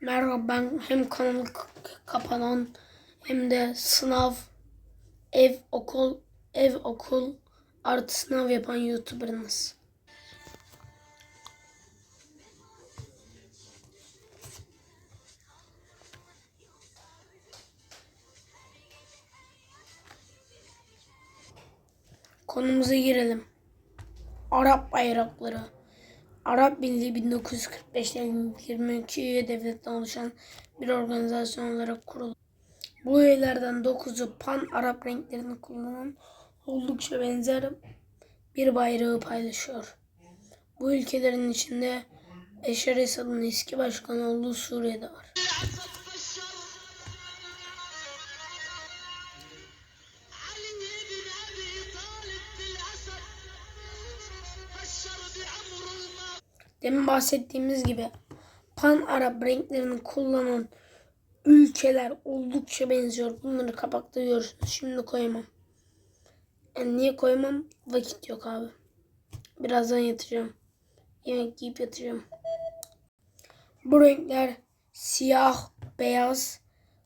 Merhaba ben hem kanal kapanan hem de sınav, ev, okul, ev, okul artı sınav yapan YouTuber'ınız. Konumuza girelim. Arap bayrakları. Arap Birliği 1945'te 22 üye devletten oluşan bir organizasyon olarak kuruldu. Bu üyelerden 9'u pan Arap renklerini kullanan oldukça benzer bir bayrağı paylaşıyor. Bu ülkelerin içinde Beşar Esad'ın eski başkanı olduğu Suriye'de var. Demin bahsettiğimiz gibi pan Arap renklerini kullanan ülkeler oldukça benziyor. Bunları kapakta görürsünüz. Şimdi koymam. Yani niye koymam? Vakit yok abi. Birazdan yatacağım. Yemek yiyip yatacağım. Bu renkler siyah, beyaz,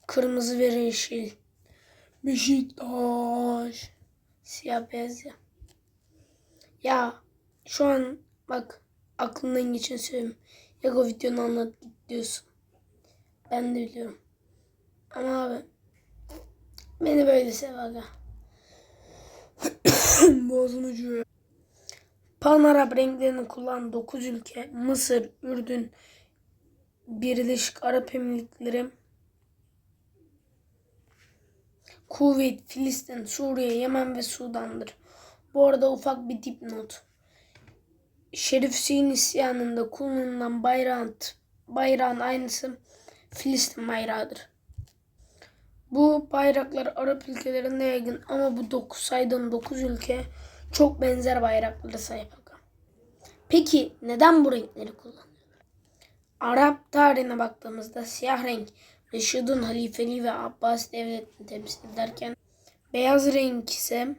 kırmızı ve yeşil. Beşiktaş. Siyah beyaz ya. Ya şu an bak aklından geçen söyleyeyim. Ya o videonu anlat git diyorsun. Ben de biliyorum. Ama abi beni böyle sev aga. Boğazım ucuyor. Pan Arap renklerini kullanan 9 ülke Mısır, Ürdün, Birleşik Arap Emirlikleri, Kuveyt, Filistin, Suriye, Yemen ve Sudan'dır. Bu arada ufak bir dipnot. Şerif Hüseyin isyanında kullanılan bayrağın, bayrağın aynısı Filistin bayrağıdır. Bu bayraklar Arap ülkelerinde yaygın ama bu 9 saydığım 9 ülke çok benzer bayraklara sahip. Peki neden bu renkleri kullanıyor? Arap tarihine baktığımızda siyah renk Reşid'in halifeliği ve Abbas devletini temsil ederken beyaz renk ise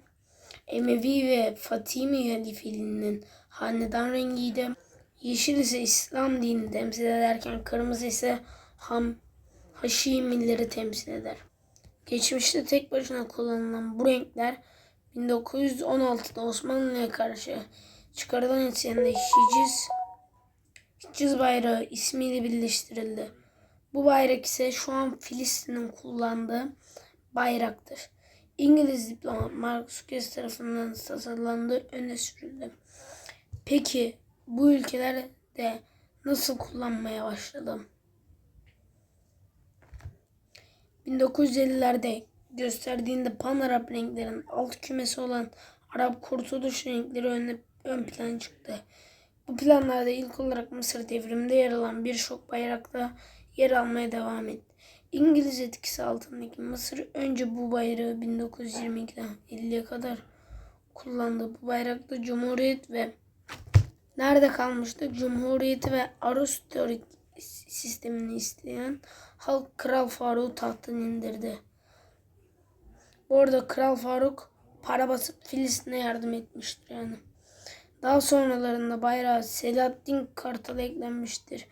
Emevi ve Fatimi halifeliğinin hanedan rengiydi. Yeşil ise İslam dinini temsil ederken kırmızı ise Ham Haşimileri temsil eder. Geçmişte tek başına kullanılan bu renkler 1916'da Osmanlı'ya karşı çıkarılan isyanda Hiciz, Hiciz bayrağı ismiyle birleştirildi. Bu bayrak ise şu an Filistin'in kullandığı bayraktır. İngiliz diplomat Marcus Kess tarafından tasarlandığı öne sürüldü. Peki bu ülkeler de nasıl kullanmaya başladı? 1950'lerde gösterdiğinde pan Arap renklerin alt kümesi olan Arap kurtuluş renkleri ön, ön plana çıktı. Bu planlarda ilk olarak Mısır devriminde yer alan birçok bayrakta yer almaya devam etti. İngiliz etkisi altındaki Mısır önce bu bayrağı 1922'den 50'ye kadar kullandı. Bu bayrakta Cumhuriyet ve nerede kalmıştı? Cumhuriyeti ve Aristotelik sistemini isteyen halk Kral Faruk'u tahttan indirdi. Bu arada Kral Faruk para basıp Filistin'e yardım etmiştir yani. Daha sonralarında bayrağı Selahaddin Kartal'a eklenmiştir.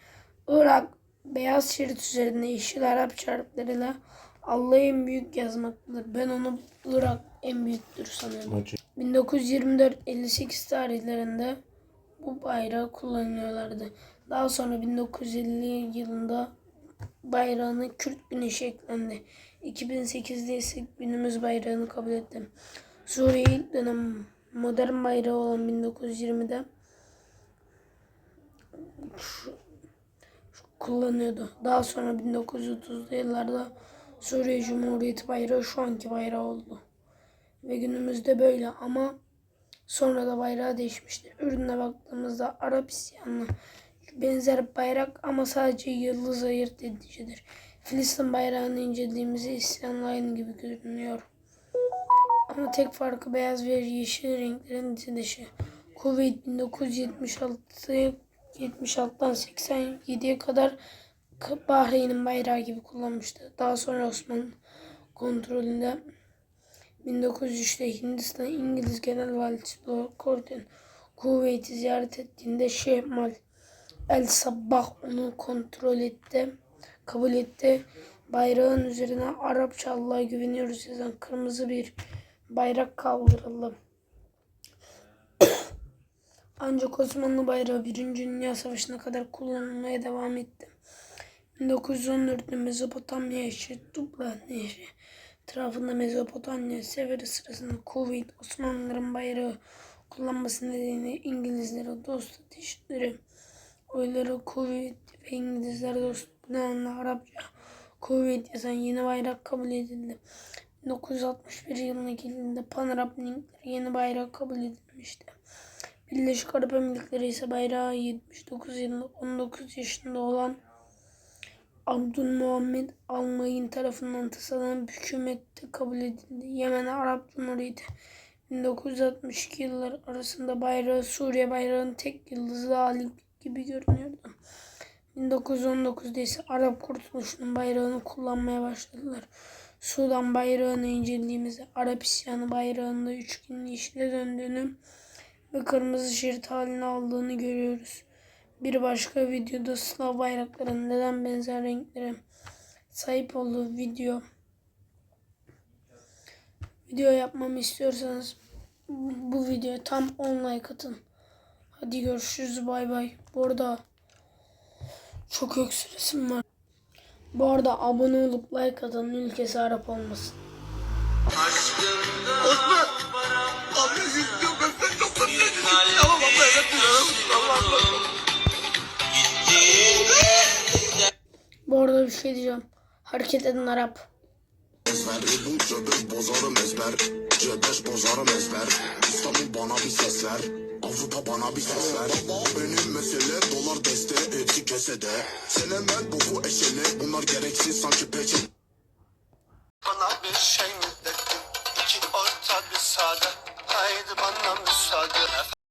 Irak beyaz şerit üzerinde yeşil Arap çarplarıyla Allah en büyük yazmaktadır. Ben onu Irak en büyüktür sanıyorum. 1924-58 tarihlerinde bu bayrağı kullanıyorlardı. Daha sonra 1950 yılında bayrağına Kürt güneşi eklendi. 2008'de ise günümüz bayrağını kabul etti. Suriye ilk dönem modern bayrağı olan 1920'de şu- şu kullanıyordu. Daha sonra 1930'lu yıllarda Suriye Cumhuriyeti bayrağı şu anki bayrağı oldu. Ve günümüzde böyle ama sonra da bayrağı değişmiştir. Ürüne baktığımızda Arap isyanı benzer bayrak ama sadece yıldız ayırt edicidir. Filistin bayrağını incelediğimizde isyanla aynı gibi görünüyor. Ama tek farkı beyaz ve yeşil renklerin dizilişi. Kuveyt 1976 76'dan 87'ye kadar Bahreyn'in bayrağı gibi kullanmıştı. Daha sonra Osmanlı kontrolünde 1903'te Hindistan İngiliz Genel Valisi Lord Corden Kuveyt'i ziyaret ettiğinde Şeyh Mal El Sabbah onu kontrol etti. kabul etti. Bayrağın üzerine Arapça Allah'a güveniyoruz yazan kırmızı bir bayrak kaldırıldı. Ancak Osmanlı bayrağı 1. Dünya Savaşı'na kadar kullanılmaya devam etti. 1914'te Mezopotamya eşi Tupla Nehri etrafında Mezopotamya seferi sırasında Kuveyt Osmanlıların bayrağı kullanması nedeniyle İngilizlere dost ateşleri oyları Kuveyt ve İngilizler dost bu Arapça Kuveyt yazan yeni bayrak kabul edildi. 1961 yılına geldiğinde Pan Linkleri yeni bayrak kabul edilmişti. Birleşik Arap Emirlikleri ise bayrağı 79 yılında 19 yaşında olan Abdülmuhammed Almayın tarafından tasarlanan hükümette kabul edildi. Yemen Arap Cumhuriyeti 1962 yıllar arasında bayrağı Suriye bayrağının tek yıldızlı hali gibi görünüyordu. 1919'da ise Arap Kurtuluşu'nun bayrağını kullanmaya başladılar. Sudan bayrağını incelediğimizde Arap isyanı bayrağında üçgen yeşile döndüğünü ve kırmızı şerit halini aldığını görüyoruz. Bir başka videoda Slav bayrakların neden benzer renklere sahip olduğu video video yapmamı istiyorsanız bu videoya tam 10 like atın. Hadi görüşürüz bay bay. Bu arada çok öksüresim var. Bu arada abone olup like atan ülkesi Arap olmasın. Osman! Abi Bu arada bir şey diyeceğim. Hareket edin Arap. Bozarım ezber C5 bozarım ezber İstanbul bana bir ses Avrupa bana bir ses Benim mesele dolar deste hepsi kesede Sen hemen bu bu eşele Bunlar gereksiz sanki peçe Bana bir şey mi